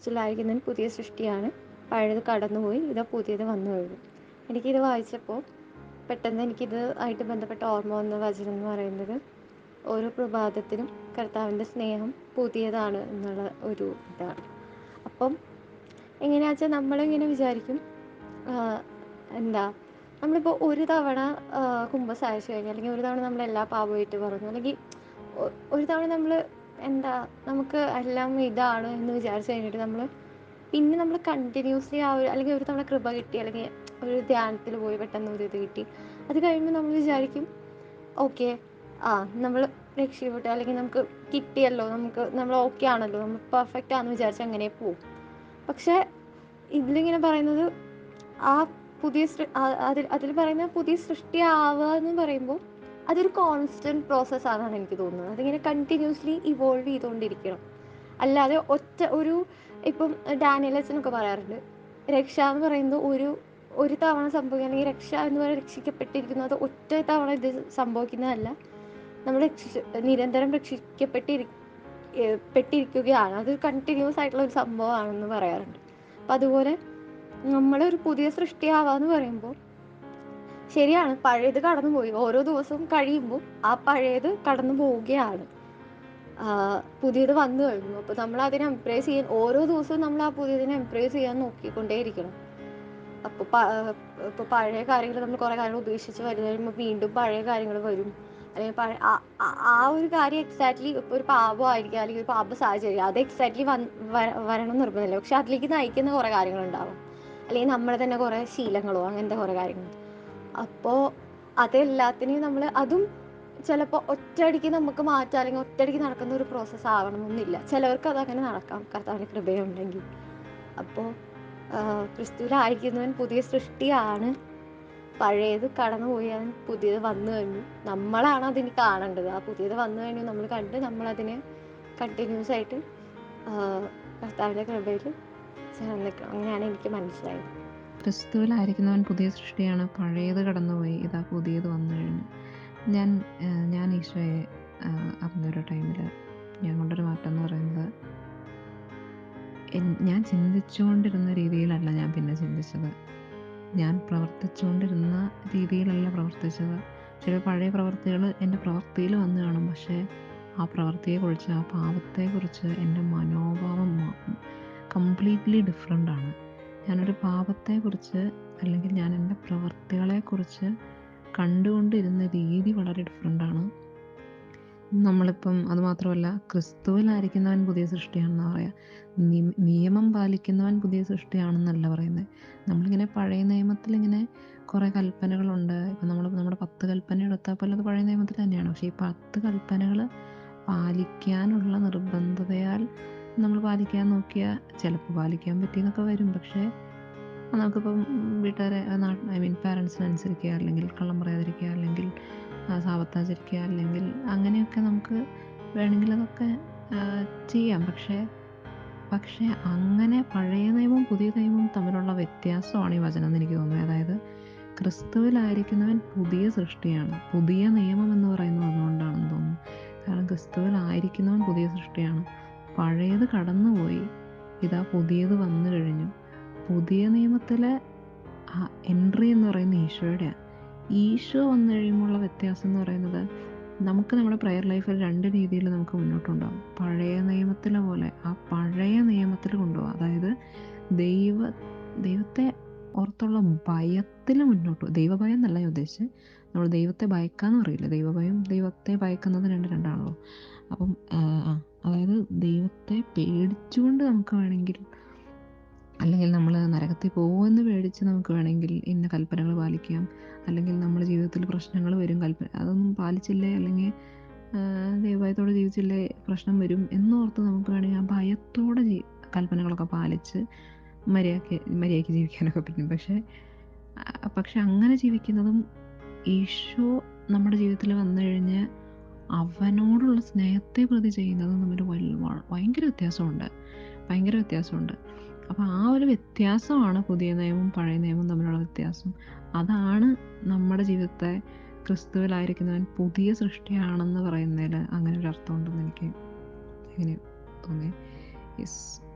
ക്രിസ്തുവിലായിരിക്കുന്നവൻ പുതിയ സൃഷ്ടിയാണ്. പഴയത് കടന്നുപോയി ഇതാ പുതിയത് വന്നു കഴിഞ്ഞു. എനിക്കിത് വായിച്ചപ്പോൾ പെട്ടെന്ന് എനിക്കിത് ആയിട്ട് ബന്ധപ്പെട്ട ഓർമ്മ വന്ന വചനം എന്ന് പറയുന്നത് ഓരോ പ്രഭാതത്തിനും കർത്താവിന്റെ സ്നേഹം പുതിയതാണ് എന്നുള്ള ഒരു ഇതാണ്. അപ്പം എങ്ങനെയാ വെച്ചാൽ നമ്മളിങ്ങനെ വിചാരിക്കും എന്താ നമ്മളിപ്പോൾ ഒരു തവണ കുമ്പസാരിച്ച് കഴിഞ്ഞാൽ അല്ലെങ്കിൽ ഒരു തവണ നമ്മൾ എല്ലാ പാപമായിട്ട് പറഞ്ഞു അല്ലെങ്കിൽ ഒരു തവണ നമ്മൾ എന്താ നമുക്ക് എല്ലാം ഇതാണ് എന്ന് വിചാരിച്ച് കഴിഞ്ഞിട്ട് നമ്മൾ പിന്നെ നമ്മൾ കണ്ടിന്യൂസ്ലി ആ ഒരു അല്ലെങ്കിൽ ഒരു തവണ കൃപ കിട്ടി അല്ലെങ്കിൽ ഒരു ധ്യാനത്തിൽ പോയി പെട്ടെന്ന് ഒരു ഇത് കിട്ടി അത് കഴിയുമ്പോൾ നമ്മൾ വിചാരിക്കും ഓക്കെ ആ നമ്മൾ രക്ഷപ്പെട്ടു അല്ലെങ്കിൽ നമുക്ക് കിട്ടിയല്ലോ നമുക്ക് നമ്മൾ ഓക്കെ ആണല്ലോ നമ്മൾ പെർഫെക്റ്റ് ആണെന്ന് വിചാരിച്ച് അങ്ങനെ പോവും. പക്ഷെ ഇതിലിങ്ങനെ പറയുന്നത് ആ പുതിയ അതിൽ അതിൽ പറയുന്ന പുതിയ സൃഷ്ടിയാവുക എന്ന് പറയുമ്പോൾ അതൊരു കോൺസ്റ്റന്റ് കോൺസ്റ്റന്റ് പ്രോസസ്സാണെന്നാണ് എനിക്ക് തോന്നുന്നത്. അതിങ്ങനെ കണ്ടിന്യൂസ്ലി ഇവോൾവ് ചെയ്തുകൊണ്ടിരിക്കണം. അല്ലാതെ ഒറ്റ ഒരു ഇപ്പം ഡാനിയലസ് എന്നൊക്കെ പറയാറുണ്ട് രക്ഷ എന്ന് പറയുന്നത് ഒരു ഒരു തവണ സംഭവിക്കുക അല്ലെങ്കിൽ രക്ഷ എന്ന് പറയുന്നത് രക്ഷിക്കപ്പെട്ടിരിക്കുന്നത് ഒറ്റ തവണ ഇത് സംഭവിക്കുന്നതല്ല. നമ്മൾ രക്ഷിച്ച് നിരന്തരം രക്ഷിക്കപ്പെട്ടിരി പെട്ടിരിക്കുകയാണ്. അത് കണ്ടിന്യൂസ് ആയിട്ടുള്ള ഒരു സംഭവമാണെന്ന് പറയാറുണ്ട്. അപ്പം അതുപോലെ നമ്മളൊരു പുതിയ സൃഷ്ടിയാവാന്ന് പറയുമ്പോൾ ശരിയാണ് പഴയത് കടന്നുപോയി. ഓരോ ദിവസവും കഴിയുമ്പോൾ ആ പഴയത് കടന്നു പോവുകയാണ്. പുതിയത് വന്നു കഴിഞ്ഞു. അപ്പോൾ നമ്മൾ അതിനെ എംപ്രേസ് ചെയ്യാൻ ഓരോ ദിവസവും നമ്മൾ ആ പുതിയതിനെ എംപ്രേസ് ചെയ്യാൻ നോക്കിക്കൊണ്ടേയിരിക്കണം. അപ്പോൾ ഇപ്പോൾ പഴയ കാര്യങ്ങൾ നമ്മൾ കുറേ കാര്യങ്ങൾ ഉപേക്ഷിച്ച് വരുന്ന കഴിയുമ്പോൾ വീണ്ടും പഴയ കാര്യങ്ങൾ വരും. അല്ലെങ്കിൽ ആ- ഒരു കാര്യം എക്സാക്ട്ലി ഇപ്പോൾ ഒരു പാപമായിരിക്കും അല്ലെങ്കിൽ ഒരു പാപ സാഹചര്യം അത് എക്സാക്ട്ലി വരണം നിർബന്ധമില്ല. പക്ഷെ അതിലേക്ക് നയിക്കുന്ന കുറേ കാര്യങ്ങളുണ്ടാവും അല്ലെങ്കിൽ നമ്മുടെ തന്നെ കുറേ ശീലങ്ങളോ അങ്ങനത്തെ കുറേ കാര്യങ്ങൾ. അപ്പോൾ അതെല്ലാത്തിനെയും നമ്മൾ അതും ചിലപ്പോൾ ഒറ്റയടിക്ക് നമുക്ക് മാറ്റാം അല്ലെങ്കിൽ ഒറ്റയടിക്ക് നടക്കുന്ന ഒരു പ്രോസസ്സ് ആവണമെന്നില്ല. ചിലവർക്ക് അതങ്ങനെ നടക്കാം. കർത്താവിന് കൃപയുണ്ടെങ്കിൽ. അപ്പോൾ ക്രിസ്തുവിലായിരിക്കുന്നവൻ പുതിയ സൃഷ്ടിയാണ്. പഴയത് കടന്നുപോയി അവൻ പുതിയത് വന്നു കഴിഞ്ഞു. നമ്മളാണ് അതിന് കാണേണ്ടത്. ആ പുതിയത് വന്നു കഴിഞ്ഞു നമ്മൾ കണ്ട് നമ്മളതിനെ കണ്ടിന്യൂസ് ആയിട്ട് കർത്താവിന്റെ കൃപയിൽ ചേർന്ന് നിൽക്കണം. അങ്ങനെയാണ് എനിക്ക് മനസ്സിലായത്. ക്രിസ്തുവിലായിരിക്കുന്നവൻ പുതിയ സൃഷ്ടിയാണ് പഴയത് കടന്നുപോയി ഇതാ പുതിയത് വന്നു കഴിഞ്ഞു. ഞാൻ ഞാൻ ഈശോയെ അറിഞ്ഞൊരു ടൈമിൽ ഞാൻ കൊണ്ടൊരു മാറ്റം എന്ന് പറയുന്നത് ഞാൻ ചിന്തിച്ചുകൊണ്ടിരുന്ന രീതിയിലല്ല ഞാൻ പിന്നെ ചിന്തിച്ചത്. ഞാൻ പ്രവർത്തിച്ചുകൊണ്ടിരുന്ന രീതിയിലല്ല പ്രവർത്തിച്ചത്. ചില പഴയ പ്രവൃത്തികൾ എന്റെ പ്രവൃത്തിയിൽ വന്നു കാണും പക്ഷേ ആ പ്രവൃത്തിയെക്കുറിച്ച് ആ പാപത്തെക്കുറിച്ച് എന്റെ മനോഭാവം കംപ്ലീറ്റ്ലി ഡിഫറെന്റ് ആണ്. ഞാനൊരു പാപത്തെക്കുറിച്ച് അല്ലെങ്കിൽ ഞാൻ എന്റെ പ്രവൃത്തികളെക്കുറിച്ച് കണ്ടുകൊണ്ടിരുന്ന രീതി വളരെ ഡിഫറെന്റാണ് നമ്മളിപ്പം അതുമാത്രമല്ല ക്രിസ്തുവിലായിരിക്കുന്നവൻ പുതിയ സൃഷ്ടിയാണെന്ന് പറയാം. നി- നിയമം പാലിക്കുന്നവൻ പുതിയ സൃഷ്ടിയാണെന്നല്ല പറയുന്നത് നമ്മളിങ്ങനെ പഴയ നിയമത്തിൽ ഇങ്ങനെ കുറേ കൽപ്പനകളുണ്ട്. ഇപ്പം നമ്മൾ നമ്മുടെ പത്ത് കൽപ്പന എടുത്താൽ പോലും അത് പഴയ നിയമത്തിൽ തന്നെയാണ്. പക്ഷേ ഈ പത്ത് കൽപ്പനകൾ പാലിക്കാനുള്ള നിർബന്ധതയാൽ നമ്മൾ പാലിക്കാൻ നോക്കിയാൽ ചിലപ്പോൾ പാലിക്കാൻ പറ്റിയെന്നൊക്കെ വരും. പക്ഷേ നമുക്കിപ്പം വീട്ടുകാരെ ഐ മീൻ പാരൻസിനനുസരിക്കുക അല്ലെങ്കിൽ കള്ളം പറയാതിരിക്കുക അല്ലെങ്കിൽ സാവത്താചരിക്കുക അല്ലെങ്കിൽ അങ്ങനെയൊക്കെ നമുക്ക് വേണമെങ്കിൽ അതൊക്കെ ചെയ്യാം. പക്ഷേ പക്ഷേ അങ്ങനെ പഴയ നിയമവും പുതിയ നിയമവും തമ്മിലുള്ള വ്യത്യാസമാണ് ഈ വചനം എന്ന് എനിക്ക് തോന്നുന്നത്. അതായത് ക്രിസ്തുവിലായിരിക്കുന്നവൻ പുതിയ സൃഷ്ടിയാണ്. പുതിയ നിയമം എന്ന് പറയുന്നത് അതുകൊണ്ടാണെന്ന് തോന്നുന്നു. കാരണം ക്രിസ്തുവിലായിരിക്കുന്നവൻ പുതിയ സൃഷ്ടിയാണ്. പഴയത് കടന്നുപോയി. ഇതാ പുതിയത് വന്നു കഴിഞ്ഞു. പുതിയ നിയമത്തിലെ ആ എൻട്രി എന്ന് പറയുന്ന ഈശോയുടെയാണ് ഈശോ വന്നു കഴിയുമ്പോഴുള്ള വ്യത്യാസം എന്ന് പറയുന്നത് നമുക്ക് നമ്മുടെ പ്രയർ ലൈഫിൽ രണ്ട് രീതിയിൽ നമുക്ക് മുന്നോട്ടുണ്ടാകും പഴയ നിയമത്തിലെ പോലെ ആ പഴയ നിയമത്തിൽ കൊണ്ടുപോകാം അതായത് ദൈവ ദൈവത്തെ ഓർത്തുള്ള ഭയത്തിൽ മുന്നോട്ട്. ദൈവഭയം എന്നല്ല ഞാൻ ഉദ്ദേശിച്ചത് നമ്മൾ ദൈവത്തെ ഭയക്കാന്ന് പറയില്ല? ദൈവഭയം ദൈവത്തെ ഭയക്കുന്നത് രണ്ട് രണ്ടാണല്ലോ. അപ്പം അതായത് ദൈവത്തെ പേടിച്ചുകൊണ്ട് നമുക്ക് വേണമെങ്കിൽ അല്ലെങ്കിൽ നമ്മൾ നരകത്തിൽ പോകുമെന്ന് പേടിച്ച് നമുക്ക് വേണമെങ്കിൽ ഇന്ന കൽപ്പനകൾ പാലിക്കാം. അല്ലെങ്കിൽ നമ്മുടെ ജീവിതത്തിൽ പ്രശ്നങ്ങൾ വരും. കൽപ്പന അതൊന്നും പാലിച്ചില്ലേ? അല്ലെങ്കിൽ ദൈവായത്തോടെ ജീവിച്ചില്ലേ? പ്രശ്നം വരും എന്നോർത്ത് നമുക്ക് വേണമെങ്കിൽ ആ ഭയത്തോടെ ജീ കൽപ്പനകളൊക്കെ പാലിച്ച് മര്യാദയ്ക്ക് മര്യാദയ്ക്ക് ജീവിക്കാനൊക്കെ പറ്റും. പക്ഷേ പക്ഷെ അങ്ങനെ ജീവിക്കുന്നതും ഈശോ നമ്മുടെ ജീവിതത്തിൽ വന്നു കഴിഞ്ഞ് അവനോടുള്ള സ്നേഹത്തെ പ്രതി ചെയ്യുന്നത് തമ്മിൽ ഭയങ്കര വ്യത്യാസമുണ്ട്. ഭയങ്കര വ്യത്യാസമുണ്ട്. അപ്പോൾ ആ ഒരു വ്യത്യാസമാണ് പുതിയ നിയമവും പഴയ നിയമവും തമ്മിലുള്ള വ്യത്യാസം. അതാണ് നമ്മുടെ ജീവിതത്തെ ക്രിസ്തുവിലായിരിക്കുന്നവൻ പുതിയ സൃഷ്ടിയാണെന്ന് പറയുന്നതിൽ അങ്ങനെ ഒരു അർത്ഥമുണ്ടെന്ന് എനിക്ക് എങ്ങനെ തോന്നി യെസ്.